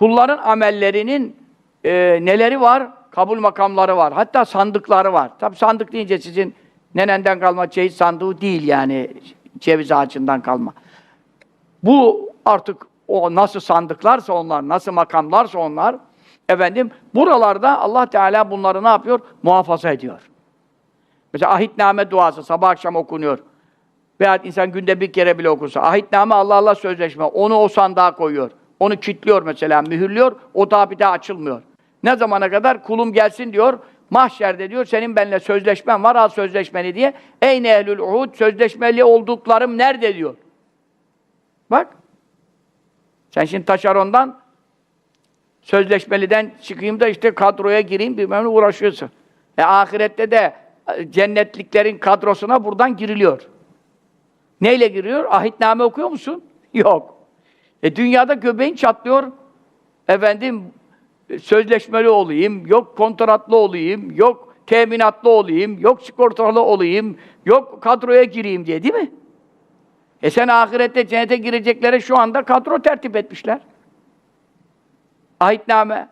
kulların amellerinin e, neleri var? Kabul makamları var. Hatta sandıkları var. Tabi sandık deyince sizin nenenden kalma ceviz sandığı değil yani ceviz ağacından kalma. Bu artık o nasıl sandıklarsa onlar, nasıl makamlarsa onlar, efendim buralarda Allah Teala bunları ne yapıyor? Muhafaza ediyor. Mesela ahitname duası sabah akşam okunuyor. Veya insan günde bir kere bile okursa. Ahitname Allah Allah sözleşme. Onu o sandığa koyuyor. Onu kilitliyor mesela, mühürlüyor. O daha bir daha açılmıyor. Ne zamana kadar? Kulum gelsin diyor. Mahşerde diyor, senin benimle sözleşmen var, al sözleşmeni diye. Ey ehlül uhud, sözleşmeli olduklarım nerede diyor. Bak. Sen şimdi taşerondan sözleşmeliden çıkayım da işte kadroya gireyim bilmem ne uğraşıyorsun. E ahirette de e, cennetliklerin kadrosuna buradan giriliyor. Neyle giriyor? Ahitname okuyor musun? Yok. E dünyada göbeğin çatlıyor. Efendim sözleşmeli olayım, yok kontratlı olayım, yok teminatlı olayım, yok sigortalı olayım, yok kadroya gireyim diye değil mi? E sen ahirette cennete gireceklere şu anda kadro tertip etmişler. Ahitname.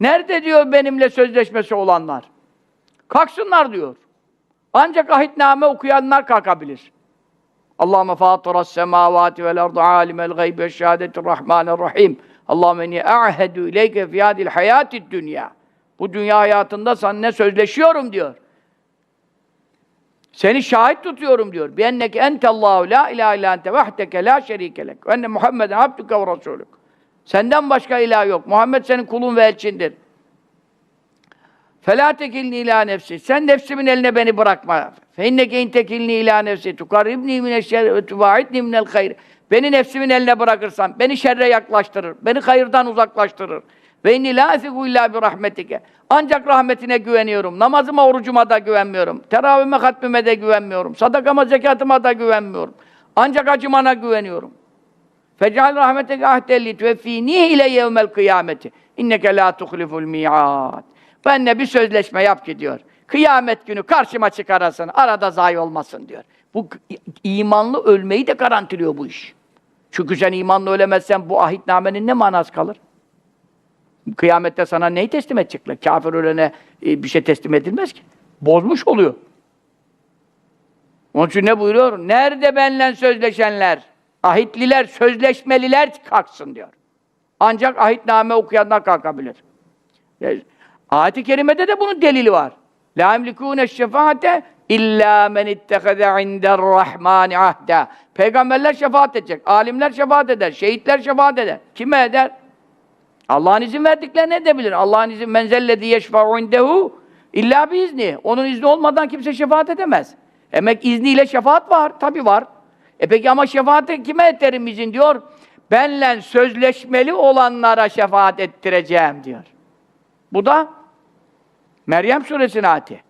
Nerede diyor benimle sözleşmesi olanlar? Kalksınlar diyor. Ancak ahitname okuyanlar kalkabilir. Allahümme fâtıras semâvâti vel ardı âlimel gaybi ve şehâdeti rahmanir-rahim. Allahümme inni a'hedü ileyke fî hâdil hayâtid dünya. Bu dünya hayatında sana ne sözleşiyorum diyor. Seni şahit tutuyorum diyor. Bi enneke entellahu la ilahe illa ente vahdeke la şerike lek. Ve enne Muhammeden abdüke ve rasulük. Senden başka ilah yok. Muhammed senin kulun ve elçindir. فَلَا tekilni ila nefsi. Sen nefsimin eline beni bırakma. فَاِنَّكَ اِنْ tekilni ila nefsi. تُقَرِّبْنِي مِنَ الشَّرِّ وَتُبَاعِدْنِي مِنَ الْخَيْرِ Beni nefsimin eline bırakırsan, beni şerre yaklaştırır, beni hayırdan uzaklaştırır. Ve inni la esigu illa bi rahmetike. Ancak rahmetine güveniyorum. Namazıma, orucuma da güvenmiyorum. Teravihime, hatmime de güvenmiyorum. Sadakama, zekatıma da güvenmiyorum. Ancak acımana güveniyorum. Fecal rahmeteke ahdelli tüveffini ile yevmel kıyameti. İnneke la tuhliful mi'ad. Benle bir sözleşme yap ki diyor. Kıyamet günü karşıma çıkarasın, arada zayi olmasın diyor. Bu imanlı ölmeyi de garantiliyor bu iş. Çünkü sen imanlı ölemezsen bu ahitnamenin ne manası kalır? Kıyamette sana neyi teslim edecekler? Kafir ölene e, bir şey teslim edilmez ki. Bozmuş oluyor. Onun için ne buyuruyor? Nerede benle sözleşenler? Ahitliler, sözleşmeliler kalksın diyor. Ancak ahitname okuyanlar kalkabilir. Ayet-i kerimede de bunun delili var. La emlikûne şefaate illa men ittehade inderrahmani ahda. Peygamberler şefaat edecek, alimler şefaat eder, şehitler şefaat eder. Kime eder? Allah'ın izin verdiklerini edebilir. Allah'ın izin menzellezi yeşfa'u indehu illa biizni. Onun izni olmadan kimse şefaat edemez. Emek izniyle şefaat var, tabi var. E peki ama şefaati kime ederim izin diyor? Benle sözleşmeli olanlara şefaat ettireceğim diyor. Bu da Meryem suresinin ayeti.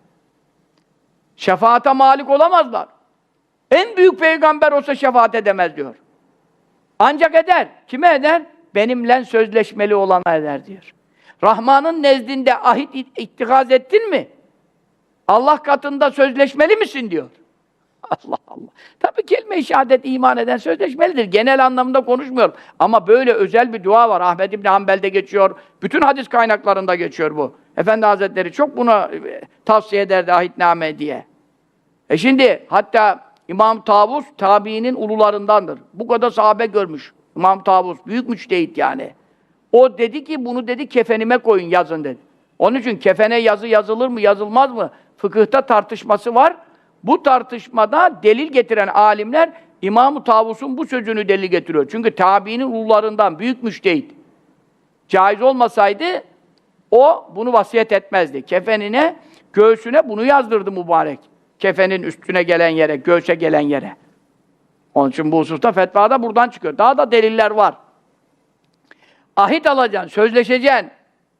Şefaate malik olamazlar. En büyük peygamber olsa şefaat edemez diyor. Ancak eder. Kime eder? Benimle sözleşmeli olana eder diyor. Rahman'ın nezdinde ahit ittikaz ettin mi? Allah katında sözleşmeli misin diyor. Allah Allah. Tabii kelime-i şehadet iman eden sözleşmelidir. Genel anlamda konuşmuyorum. Ama böyle özel bir dua var. Ahmed İbni Hanbel'de geçiyor. Bütün hadis kaynaklarında geçiyor bu. Efendi Hazretleri çok buna e, tavsiye ederdi ahitname diye. E şimdi hatta İmam Tavus tabiinin ulularındandır. Bu kadar sahabe görmüş. İmam Tavus büyük müçtehit yani. O dedi ki bunu dedi kefenime koyun yazın dedi. Onun için kefene yazı yazılır mı yazılmaz mı? Fıkıhta tartışması var. Bu tartışmada delil getiren alimler İmam-ı Tavus'un bu sözünü delil getiriyor. Çünkü tabiinin ulularından büyük müştehit. Caiz olmasaydı o bunu vasiyet etmezdi. Kefenine, göğsüne bunu yazdırdı mübarek. Kefenin üstüne gelen yere, göğse gelen yere. Onun için bu hususta fetva da buradan çıkıyor. Daha da deliller var. Ahit alacaksın, sözleşeceksin.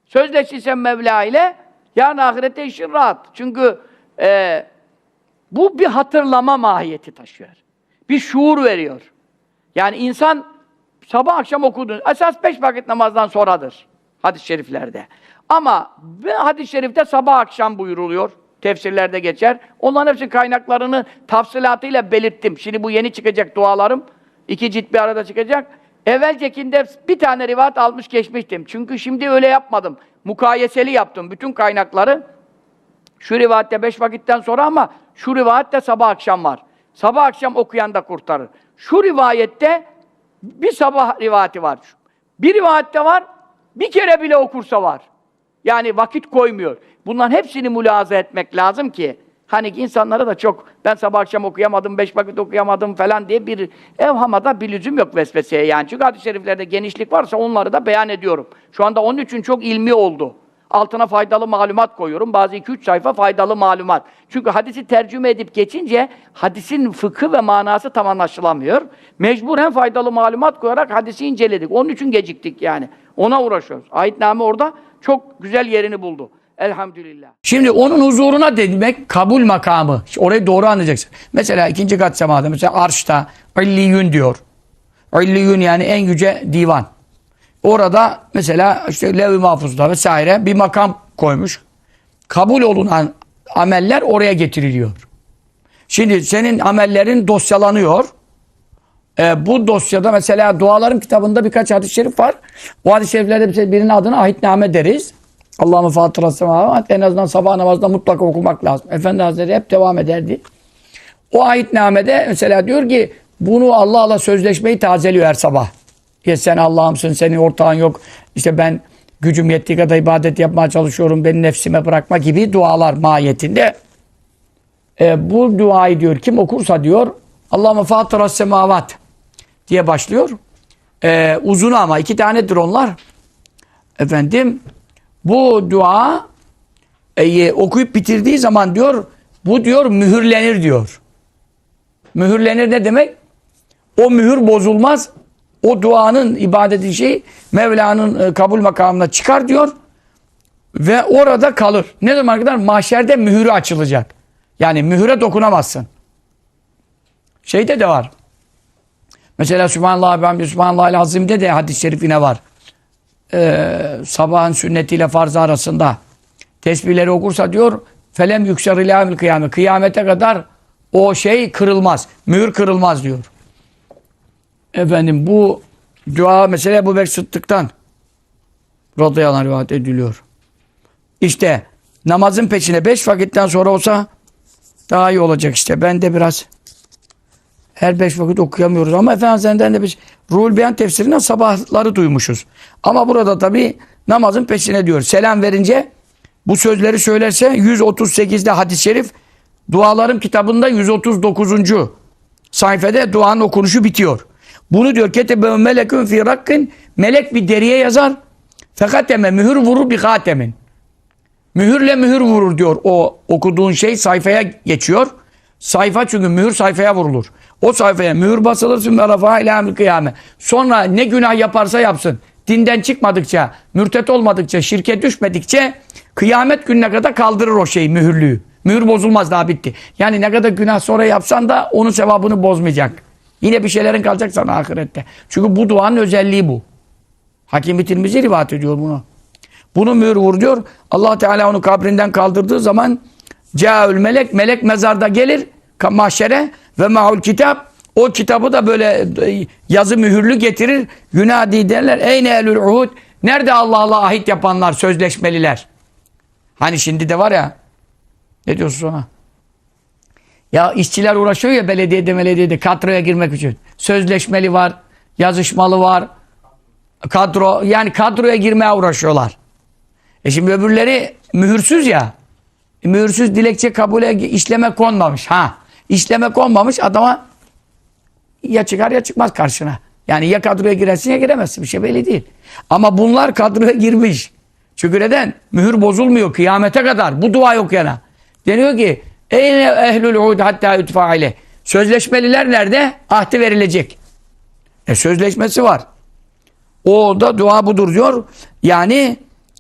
Sözleşirsen Mevla ile yarın ahirette işin rahat. Çünkü e, bu bir hatırlama mahiyeti taşıyor. Bir şuur veriyor. Yani insan sabah akşam okudun. Esas beş vakit namazdan sonradır. Hadis-i şeriflerde. Ama hadis-i şerifte sabah akşam buyuruluyor. Tefsirlerde geçer. Onların hepsi kaynaklarını tafsilatıyla belirttim. Şimdi bu yeni çıkacak dualarım. iki cilt bir arada çıkacak. Evvelcekinde bir tane rivayet almış geçmiştim. Çünkü şimdi öyle yapmadım. Mukayeseli yaptım bütün kaynakları. Şu rivayette beş vakitten sonra ama şu rivayette sabah akşam var. Sabah akşam okuyan da kurtarır. Şu rivayette bir sabah rivayeti var. Bir rivayette var, bir kere bile okursa var. Yani vakit koymuyor. Bunların hepsini mülaza etmek lazım ki hani insanlara da çok ben sabah akşam okuyamadım, beş vakit okuyamadım falan diye bir evhamada bir lüzum yok vesveseye yani. Çünkü hadis-i şeriflerde genişlik varsa onları da beyan ediyorum. Şu anda onun için çok ilmi oldu. Altına faydalı malumat koyuyorum. Bazı 2-3 sayfa faydalı malumat. Çünkü hadisi tercüme edip geçince hadisin fıkı ve manası tam anlaşılamıyor. Mecburen faydalı malumat koyarak hadisi inceledik. Onun için geciktik yani. Ona uğraşıyoruz. Ayetname orada çok güzel yerini buldu. Elhamdülillah. Şimdi onun huzuruna demek kabul makamı. Orayı doğru anlayacaksın. Mesela ikinci kat semada, mesela arşta illiyün diyor. İlliyün yani en yüce divan. Orada mesela işte lev-i mahfuzda vesaire bir makam koymuş. Kabul olunan ameller oraya getiriliyor. Şimdi senin amellerin dosyalanıyor. Ee, bu dosyada mesela duaların kitabında birkaç hadis-i şerif var. O hadis-i şeriflerde birinin adına ahitname deriz. Allah'ın fatırası semavat. En azından sabah namazında mutlaka okumak lazım. Efendi Hazretleri hep devam ederdi. O ayetnamede mesela diyor ki bunu Allah'la sözleşmeyi tazeliyor her sabah. Ya sen Allah'ımsın, senin ortağın yok. İşte ben gücüm yettiği kadar ibadet yapmaya çalışıyorum. Beni nefsime bırakma gibi dualar mahiyetinde. E, bu duayı diyor kim okursa diyor Allahümme fatıras semavat diye başlıyor. E, uzun ama iki tanedir onlar. Efendim bu dua e, okuyup bitirdiği zaman diyor bu diyor mühürlenir diyor. Mühürlenir ne demek? O mühür bozulmaz. O duanın ibadeti şey Mevla'nın e, kabul makamına çıkar diyor. Ve orada kalır. Ne zaman kadar? Mahşerde mühürü açılacak. Yani mühüre dokunamazsın. Şeyde de var. Mesela Sübhanallah ben Sübhanallah Azim'de de hadis-i şerif var. Ee, sabahın sünnetiyle farzı arasında tesbihleri okursa diyor felem yüksel ilâmil kıyamet. Kıyamete kadar o şey kırılmaz. Mühür kırılmaz diyor. Efendim bu dua mesela Ebu Bekir Sıddık'tan radıyallahu rivayet ediliyor. İşte namazın peşine beş vakitten sonra olsa daha iyi olacak işte. Ben de biraz her beş vakit okuyamıyoruz ama Efendimiz'den de biz Ruhul Beyan tefsirinden sabahları duymuşuz. Ama burada tabi namazın peşine diyor. Selam verince bu sözleri söylerse 138'de hadis-i şerif dualarım kitabında 139. sayfada duanın okunuşu bitiyor. Bunu diyor ketebe melekün fi rakkin melek bir deriye yazar. Fakat eme mühür vurur bir hatemin. Mühürle mühür vurur diyor o okuduğun şey sayfaya geçiyor. Sayfa çünkü mühür sayfaya vurulur. O sayfaya mühür basılır sümme rafa ilâmil kıyame. Sonra ne günah yaparsa yapsın. Dinden çıkmadıkça, mürtet olmadıkça, şirke düşmedikçe kıyamet gününe kadar kaldırır o şeyi mühürlüğü. Mühür bozulmaz daha bitti. Yani ne kadar günah sonra yapsan da onun sevabını bozmayacak. Yine bir şeylerin kalacak sana ahirette. Çünkü bu duanın özelliği bu. Hakim-i Tirmizi rivayet ediyor bunu. Bunu mühür vur diyor. allah Teala onu kabrinden kaldırdığı zaman Câül melek, melek mezarda gelir mahşere ve mahul kitap o kitabı da böyle e, yazı mühürlü getirir. Yunadi derler. Eyne elül uhud. Nerede Allah'la ahit yapanlar, sözleşmeliler? Hani şimdi de var ya ne diyorsun ona? Ya işçiler uğraşıyor ya belediyede belediyede kadroya girmek için. Sözleşmeli var, yazışmalı var. Kadro yani kadroya girmeye uğraşıyorlar. E şimdi öbürleri mühürsüz ya. E mühürsüz dilekçe kabule işleme konmamış. Ha. İşleme konmamış adama ya çıkar ya çıkmaz karşına. Yani ya kadroya girersin ya giremezsin. Bir şey belli değil. Ama bunlar kadroya girmiş. Çünkü neden? Mühür bozulmuyor kıyamete kadar. Bu dua yok yana. Deniyor ki Eyne ehlül ud hatta yutfa ile. Sözleşmeliler nerede? Ahdi verilecek. E sözleşmesi var. O da dua budur diyor. Yani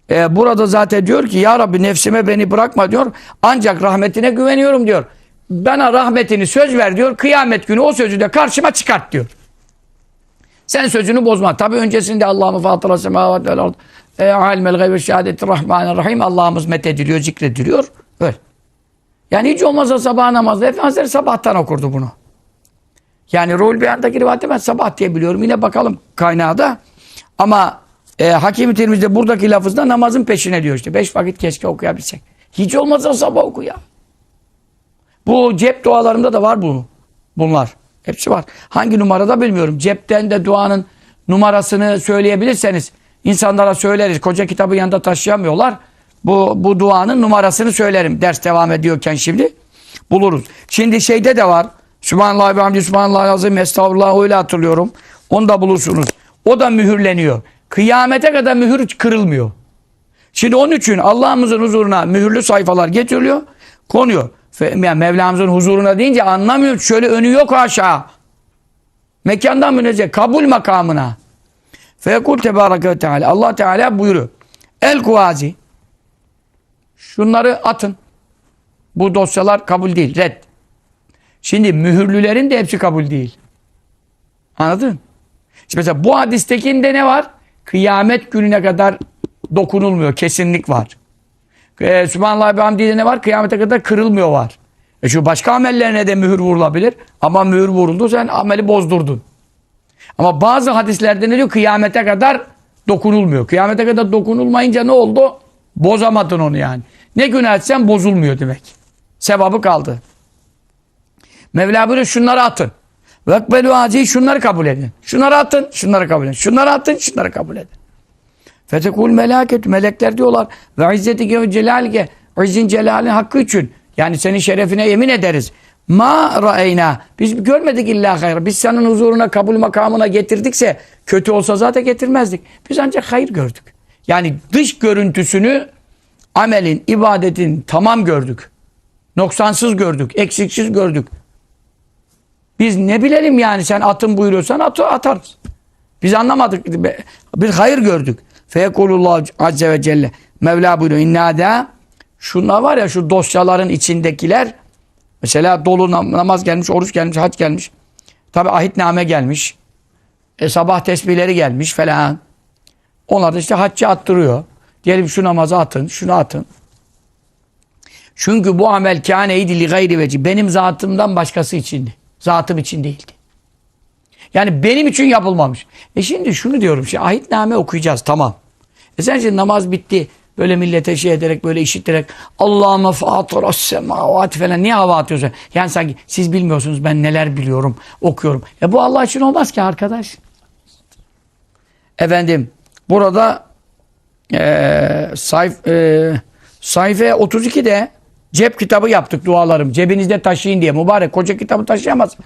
e, burada zaten diyor ki Ya Rabbi nefsime beni bırakma diyor. Ancak rahmetine güveniyorum diyor. Bana rahmetini söz ver diyor. Kıyamet günü o sözü de karşıma çıkart diyor. Sen sözünü bozma. Tabi öncesinde Allah'ımı fatıra semavat vel ard. E, alimel gaybe şehadeti rahmanirrahim. Allah'ımız methediliyor, zikrediliyor. Öyle. Yani hiç olmazsa sabah namazda Efendimiz sabahtan okurdu bunu. Yani rol beyandaki rivayette ben sabah diye biliyorum. Yine bakalım kaynağı da. Ama e, Hakim-i Tirmiz'de buradaki lafızda namazın peşine diyor işte. Beş vakit keşke okuyabilsek. Hiç olmazsa sabah oku. Bu cep dualarımda da var bu. Bunlar. Hepsi var. Hangi numarada bilmiyorum. Cepten de duanın numarasını söyleyebilirseniz insanlara söyleriz. Koca kitabı yanında taşıyamıyorlar. Bu, bu duanın numarasını söylerim. Ders devam ediyorken şimdi buluruz. Şimdi şeyde de var. Sübhanallah ve hamdü Sübhanallah azim estağfurullah öyle hatırlıyorum. Onu da bulursunuz. O da mühürleniyor. Kıyamete kadar mühür kırılmıyor. Şimdi onun için Allah'ımızın huzuruna mühürlü sayfalar getiriliyor, konuyor. Yani Mevlamızın huzuruna deyince anlamıyor. Şöyle önü yok aşağı. Mekandan münezzeh, kabul makamına. Fekul tebareke ve teala. Allah Teala buyuruyor. El kuvazi. Şunları atın. Bu dosyalar kabul değil, red. Şimdi mühürlülerin de hepsi kabul değil. Anladın? Şimdi mesela bu hadistekinde ne var? Kıyamet gününe kadar dokunulmuyor. Kesinlik var. Ee, Sübhanallah ve hamdiyle ne var? Kıyamete kadar kırılmıyor var. E şu başka amellerine de mühür vurulabilir. Ama mühür vuruldu sen ameli bozdurdun. Ama bazı hadislerde ne diyor? Kıyamete kadar dokunulmuyor. Kıyamete kadar dokunulmayınca ne oldu? Bozamadın onu yani. Ne günah etsen bozulmuyor demek. Sevabı kaldı. Mevla buyuruyor şunları atın. Vekbelu aci şunları kabul edin. Şunları atın, şunları kabul edin. Şunları atın, şunları kabul edin. Fetekul melaket melekler diyorlar ve izzetike ve celalike izzin celalin hakkı için yani senin şerefine yemin ederiz. Ma ra'eyna biz görmedik illa hayır. Biz senin huzuruna kabul makamına getirdikse kötü olsa zaten getirmezdik. Biz ancak hayır gördük. Yani dış görüntüsünü amelin, ibadetin tamam gördük. Noksansız gördük, eksiksiz gördük. Biz ne bilelim yani sen atın buyuruyorsan atı atarız. Biz anlamadık. Bir hayır gördük. Feyekulullah azze ve celle. Mevla buyuruyor. İnnâdâ şunlar var ya şu dosyaların içindekiler mesela dolu nam- namaz gelmiş, oruç gelmiş, hac gelmiş. Tabi ahitname gelmiş. E, sabah tesbihleri gelmiş falan. Onlar da işte haccı attırıyor. Diyelim şu namazı atın, şunu atın. Çünkü bu amel kâneydi li gayri veci. Benim zatımdan başkası içindi. Zatım için değildi. Yani benim için yapılmamış. E şimdi şunu diyorum. Şimdi ahitname okuyacağız tamam. E sen şimdi namaz bitti. Böyle millete şey ederek böyle işittirerek Allah'ıma fâtıras semâvâti falan niye hava atıyorsun? Yani sanki siz bilmiyorsunuz ben neler biliyorum okuyorum. E bu Allah için olmaz ki arkadaş. Efendim burada eee sayf, eee sayfa 32'de cep kitabı yaptık dualarım. Cebinizde taşıyın diye. Mübarek koca kitabı taşıyamaz.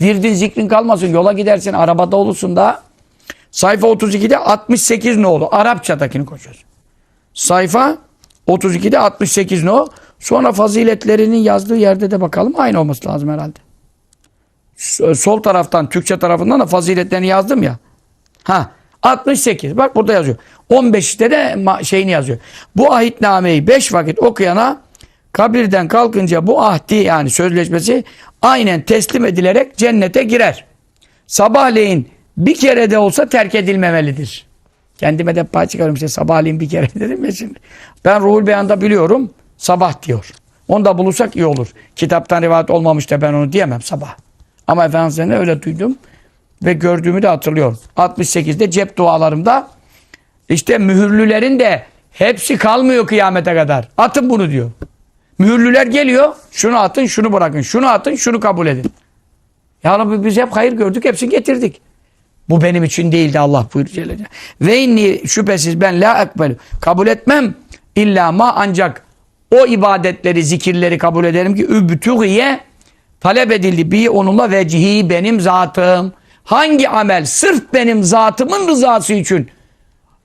Virdin zikrin kalmasın. Yola gidersin arabada olursun da. Sayfa 32'de 68 ne oldu? Arapçadakini koşuyoruz. Sayfa 32'de 68 no. Sonra faziletlerinin yazdığı yerde de bakalım. Aynı olması lazım herhalde. Sol taraftan, Türkçe tarafından da faziletlerini yazdım ya. Ha 68. Bak burada yazıyor. 15'te de şeyini yazıyor. Bu ahitnameyi 5 vakit okuyana kabirden kalkınca bu ahdi yani sözleşmesi aynen teslim edilerek cennete girer. Sabahleyin bir kere de olsa terk edilmemelidir. Kendime de pay çıkarıyorum işte sabahleyin bir kere dedim ya şimdi. Ben Ruhul Beyan'da biliyorum sabah diyor. Onu da bulursak iyi olur. Kitaptan rivayet olmamış da ben onu diyemem sabah. Ama Efendimiz'den öyle duydum ve gördüğümü de hatırlıyorum. 68'de cep dualarımda işte mühürlülerin de hepsi kalmıyor kıyamete kadar. Atın bunu diyor. Mühürlüler geliyor. Şunu atın, şunu bırakın. Şunu atın, şunu kabul edin. Ya Rabbi biz hep hayır gördük, hepsini getirdik. Bu benim için değildi Allah buyuruyor. Ve inni şüphesiz ben la ekbel kabul etmem illa ma ancak o ibadetleri, zikirleri kabul ederim ki übtügiye talep edildi bi onunla vecihi benim zatım. Hangi amel sırf benim zatımın rızası için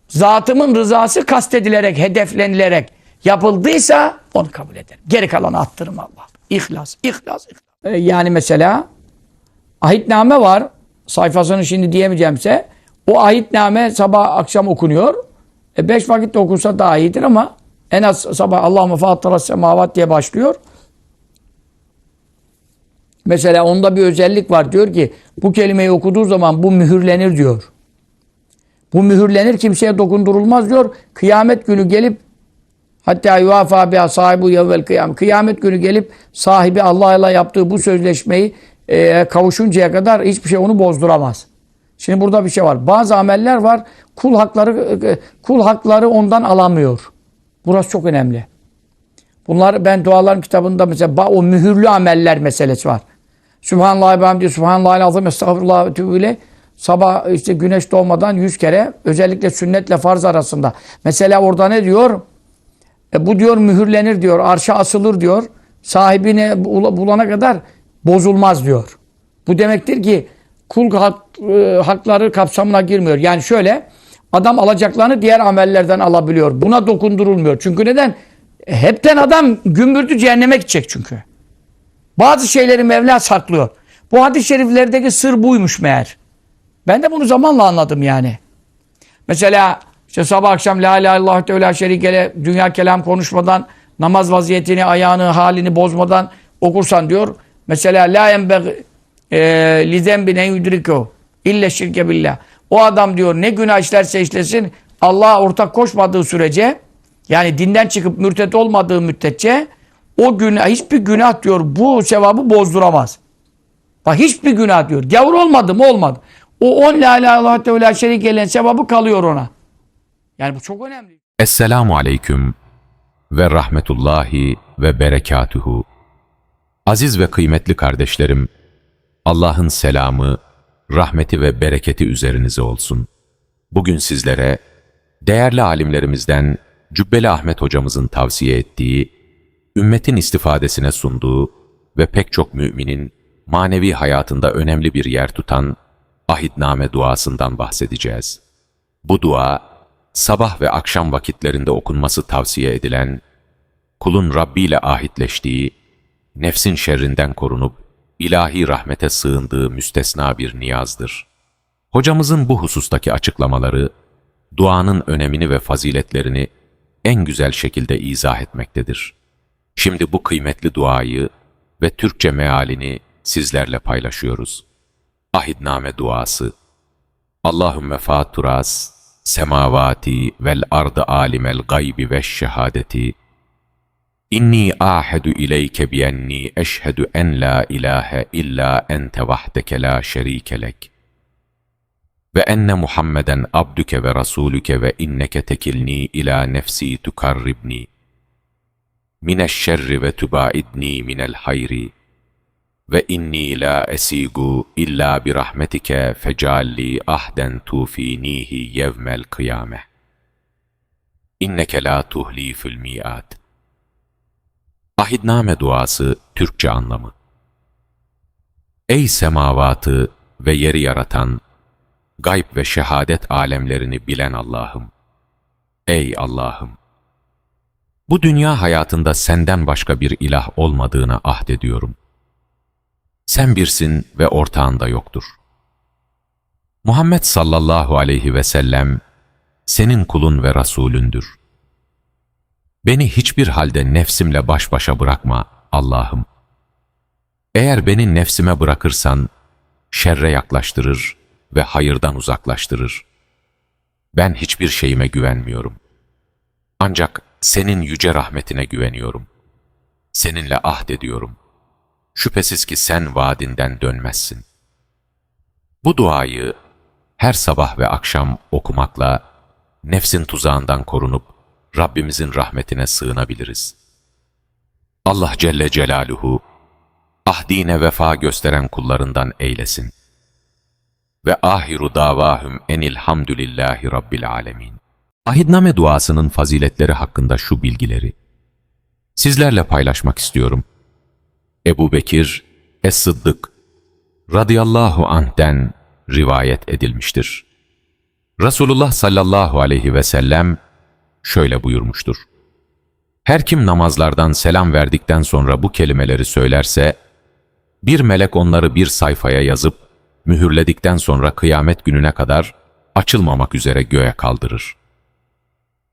zatımın rızası kastedilerek, hedeflenilerek yapıldıysa onu kabul ederim. Geri kalanı attırım Allah. İhlas, ihlas, ihlas. Ee, Yani mesela ahitname var. Sayfasını şimdi diyemeyeceğimse o ahitname sabah akşam okunuyor. E beş vakit de okunsa daha iyidir ama en az sabah Allahümme fâttıras semavat diye başlıyor. Mesela onda bir özellik var. Diyor ki bu kelimeyi okuduğu zaman bu mühürlenir diyor. Bu mühürlenir kimseye dokundurulmaz diyor. Kıyamet günü gelip hatta yuvafa biha sahibu yevvel kıyam. Kıyamet günü gelip sahibi Allah'la yaptığı bu sözleşmeyi e, kavuşuncaya kadar hiçbir şey onu bozduramaz. Şimdi burada bir şey var. Bazı ameller var. Kul hakları kul hakları ondan alamıyor. Burası çok önemli. Bunlar ben dualarım kitabında mesela o mühürlü ameller meselesi var. Sübhanallah ve hamdi, Sübhanallah azim, estağfurullah ve tübü ile sabah işte güneş doğmadan yüz kere özellikle sünnetle farz arasında. Mesela orada ne diyor? E, bu diyor mühürlenir diyor, arşa asılır diyor. Sahibine bul- bulana kadar bozulmaz diyor. Bu demektir ki kul hak- e, hakları kapsamına girmiyor. Yani şöyle adam alacaklarını diğer amellerden alabiliyor. Buna dokundurulmuyor. Çünkü neden? Hepten adam gümbürdü cehenneme gidecek çünkü. Bazı şeyleri Mevla saklıyor. Bu hadis-i şeriflerdeki sır buymuş meğer. Ben de bunu zamanla anladım yani. Mesela işte sabah akşam la ilahe illallah ve la şerikele dünya kelam konuşmadan namaz vaziyetini, ayağını, halini bozmadan okursan diyor. Mesela la yenbeg e, li zembine yudriko ille şirke billah. O adam diyor ne günah işlerse işlesin Allah'a ortak koşmadığı sürece yani dinden çıkıp mürtet olmadığı müddetçe o günah hiçbir günah diyor bu sevabı bozduramaz. Bak hiçbir günah diyor. Gavur olmadı mı olmadı. O on la ilahe illallah ve la şerik gelen sevabı kalıyor ona. Yani bu çok önemli. Esselamu aleyküm ve rahmetullahi ve berekatuhu. Aziz ve kıymetli kardeşlerim, Allah'ın selamı, rahmeti ve bereketi üzerinize olsun. Bugün sizlere değerli alimlerimizden Cübbeli Ahmet hocamızın tavsiye ettiği, ümmetin istifadesine sunduğu ve pek çok müminin manevi hayatında önemli bir yer tutan ahitname duasından bahsedeceğiz. Bu dua, sabah ve akşam vakitlerinde okunması tavsiye edilen, kulun Rabbi ile ahitleştiği, nefsin şerrinden korunup ilahi rahmete sığındığı müstesna bir niyazdır. Hocamızın bu husustaki açıklamaları, duanın önemini ve faziletlerini en güzel şekilde izah etmektedir. Şimdi bu kıymetli duayı ve Türkçe mealini sizlerle paylaşıyoruz. Ahidname duası Allahümme faturas semavati vel ardı alimel gaybi ve şehadeti İnni ahedu ileyke bienni eşhedü en la ilahe illa ente vahdeke la şerike lek ve enne Muhammeden abdüke ve rasulüke ve inneke tekilni ila nefsi tukarribni mineşşerri ve tubaidni minel hayri ve inni la esigu illa bi rahmetike fecalli ahden tufinihi yevmel kıyame. İnneke la tuhlifül mi'at. Ahidname duası Türkçe anlamı. Ey semavatı ve yeri yaratan, gayb ve şehadet alemlerini bilen Allah'ım. Ey Allah'ım! Bu dünya hayatında senden başka bir ilah olmadığına ahdediyorum. Sen birsin ve ortağında yoktur. Muhammed sallallahu aleyhi ve sellem senin kulun ve Resulündür. Beni hiçbir halde nefsimle baş başa bırakma Allah'ım. Eğer beni nefsime bırakırsan şerre yaklaştırır ve hayırdan uzaklaştırır. Ben hiçbir şeyime güvenmiyorum. Ancak senin yüce rahmetine güveniyorum. Seninle ahdediyorum. Şüphesiz ki sen vaadinden dönmezsin. Bu duayı her sabah ve akşam okumakla nefsin tuzağından korunup Rabbimizin rahmetine sığınabiliriz. Allah Celle Celaluhu ahdine vefa gösteren kullarından eylesin. Ve ahiru davahum enilhamdülillahi rabbil alemin. Ahidname duasının faziletleri hakkında şu bilgileri sizlerle paylaşmak istiyorum. Ebu Bekir Es-Sıddık radıyallahu anh'den rivayet edilmiştir. Resulullah sallallahu aleyhi ve sellem şöyle buyurmuştur. Her kim namazlardan selam verdikten sonra bu kelimeleri söylerse, bir melek onları bir sayfaya yazıp, mühürledikten sonra kıyamet gününe kadar açılmamak üzere göğe kaldırır.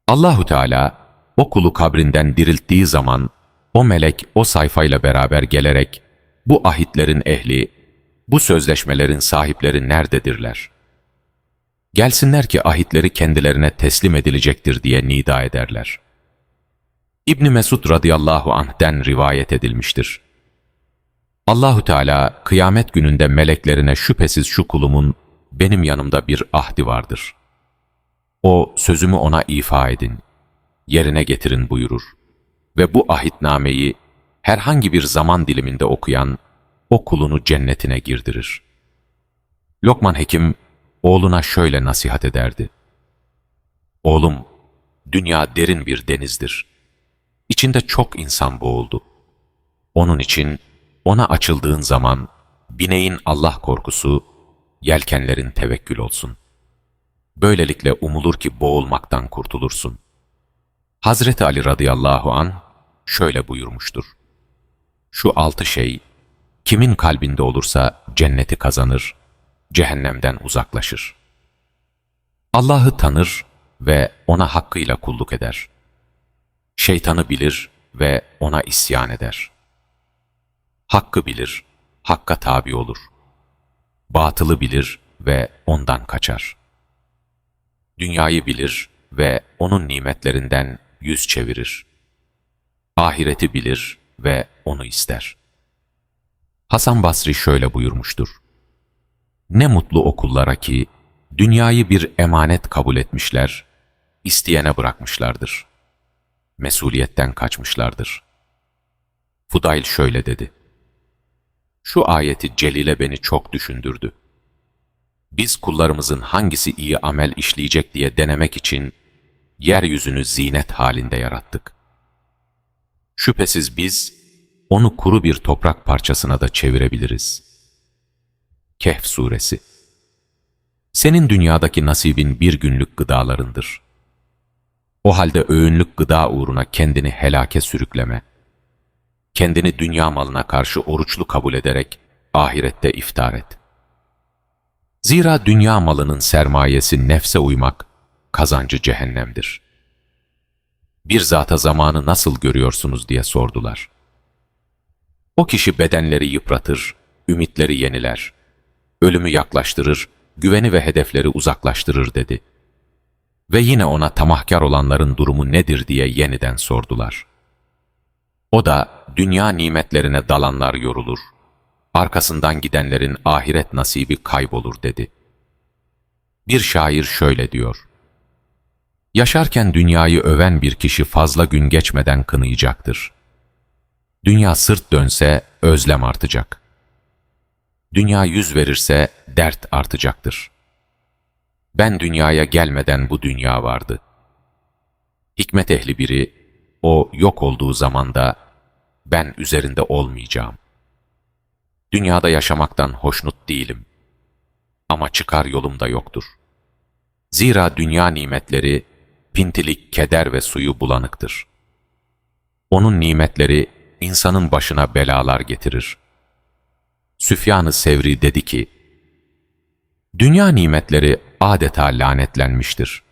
Allahu Teala o kulu kabrinden dirilttiği zaman o melek o sayfayla beraber gelerek bu ahitlerin ehli, bu sözleşmelerin sahipleri nerededirler? Gelsinler ki ahitleri kendilerine teslim edilecektir diye nida ederler. İbn Mesud radıyallahu anh'den rivayet edilmiştir. Allahu Teala kıyamet gününde meleklerine şüphesiz şu kulumun benim yanımda bir ahdi vardır. O sözümü ona ifa edin, yerine getirin buyurur. Ve bu ahitnameyi herhangi bir zaman diliminde okuyan o kulunu cennetine girdirir. Lokman Hekim oğluna şöyle nasihat ederdi. Oğlum, dünya derin bir denizdir. İçinde çok insan boğuldu. Onun için ona açıldığın zaman bineğin Allah korkusu, yelkenlerin tevekkül olsun. Böylelikle umulur ki boğulmaktan kurtulursun. Hazreti Ali radıyallahu an şöyle buyurmuştur. Şu altı şey kimin kalbinde olursa cenneti kazanır, cehennemden uzaklaşır. Allah'ı tanır ve ona hakkıyla kulluk eder. Şeytanı bilir ve ona isyan eder. Hakkı bilir, hakka tabi olur. Batılı bilir ve ondan kaçar. Dünyayı bilir ve onun nimetlerinden yüz çevirir. Ahireti bilir ve onu ister. Hasan Basri şöyle buyurmuştur. Ne mutlu o kullara ki dünyayı bir emanet kabul etmişler, isteyene bırakmışlardır. Mesuliyetten kaçmışlardır. Fudayl şöyle dedi. Şu ayeti celile beni çok düşündürdü. Biz kullarımızın hangisi iyi amel işleyecek diye denemek için yeryüzünü zinet halinde yarattık. Şüphesiz biz onu kuru bir toprak parçasına da çevirebiliriz. Kehf Suresi Senin dünyadaki nasibin bir günlük gıdalarındır. O halde öğünlük gıda uğruna kendini helake sürükleme. Kendini dünya malına karşı oruçlu kabul ederek ahirette iftar et. Zira dünya malının sermayesi nefse uymak, kazancı cehennemdir. Bir zata zamanı nasıl görüyorsunuz diye sordular. O kişi bedenleri yıpratır, ümitleri yeniler, ölümü yaklaştırır, güveni ve hedefleri uzaklaştırır dedi. Ve yine ona tamahkar olanların durumu nedir diye yeniden sordular. O da dünya nimetlerine dalanlar yorulur, arkasından gidenlerin ahiret nasibi kaybolur dedi. Bir şair şöyle diyor. Yaşarken dünyayı öven bir kişi fazla gün geçmeden kınayacaktır. Dünya sırt dönse özlem artacak. Dünya yüz verirse dert artacaktır. Ben dünyaya gelmeden bu dünya vardı. Hikmet ehli biri, o yok olduğu zamanda ben üzerinde olmayacağım. Dünyada yaşamaktan hoşnut değilim. Ama çıkar yolumda yoktur. Zira dünya nimetleri, pintilik, keder ve suyu bulanıktır. Onun nimetleri insanın başına belalar getirir. Süfyan-ı Sevri dedi ki, Dünya nimetleri adeta lanetlenmiştir.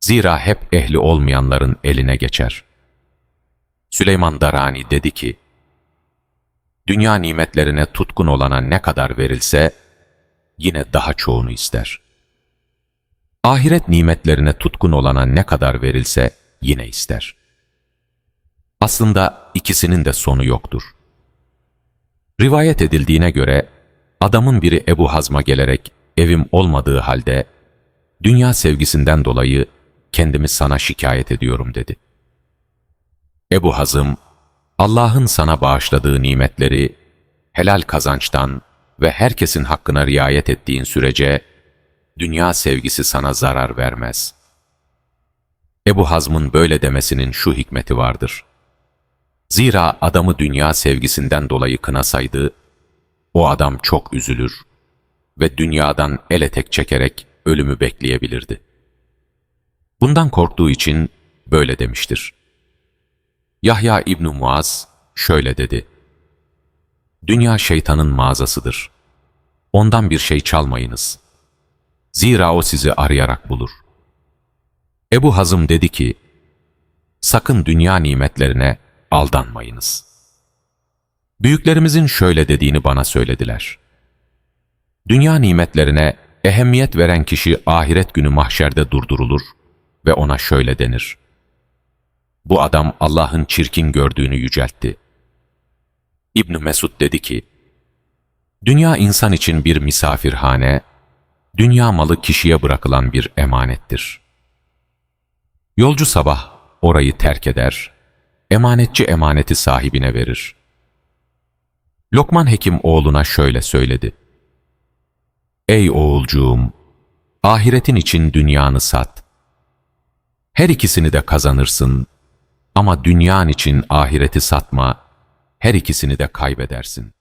Zira hep ehli olmayanların eline geçer. Süleyman Darani dedi ki, Dünya nimetlerine tutkun olana ne kadar verilse, yine daha çoğunu ister. Ahiret nimetlerine tutkun olana ne kadar verilse, yine ister. Aslında ikisinin de sonu yoktur. Rivayet edildiğine göre, adamın biri Ebu Hazm'a gelerek evim olmadığı halde, dünya sevgisinden dolayı kendimi sana şikayet ediyorum dedi. Ebu Hazım, Allah'ın sana bağışladığı nimetleri helal kazançtan ve herkesin hakkına riayet ettiğin sürece dünya sevgisi sana zarar vermez. Ebu Hazm'ın böyle demesinin şu hikmeti vardır. Zira adamı dünya sevgisinden dolayı kınasaydı, o adam çok üzülür ve dünyadan el etek çekerek ölümü bekleyebilirdi. Bundan korktuğu için böyle demiştir. Yahya İbn Muaz şöyle dedi. Dünya şeytanın mağazasıdır. Ondan bir şey çalmayınız. Zira o sizi arayarak bulur. Ebu Hazım dedi ki, sakın dünya nimetlerine aldanmayınız. Büyüklerimizin şöyle dediğini bana söylediler. Dünya nimetlerine ehemmiyet veren kişi ahiret günü mahşerde durdurulur ve ona şöyle denir. Bu adam Allah'ın çirkin gördüğünü yüceltti. İbn Mesud dedi ki, Dünya insan için bir misafirhane, dünya malı kişiye bırakılan bir emanettir. Yolcu sabah orayı terk eder, emanetçi emaneti sahibine verir. Lokman Hekim oğluna şöyle söyledi. Ey oğulcuğum, ahiretin için dünyanı sat. Her ikisini de kazanırsın ama dünyan için ahireti satma, her ikisini de kaybedersin.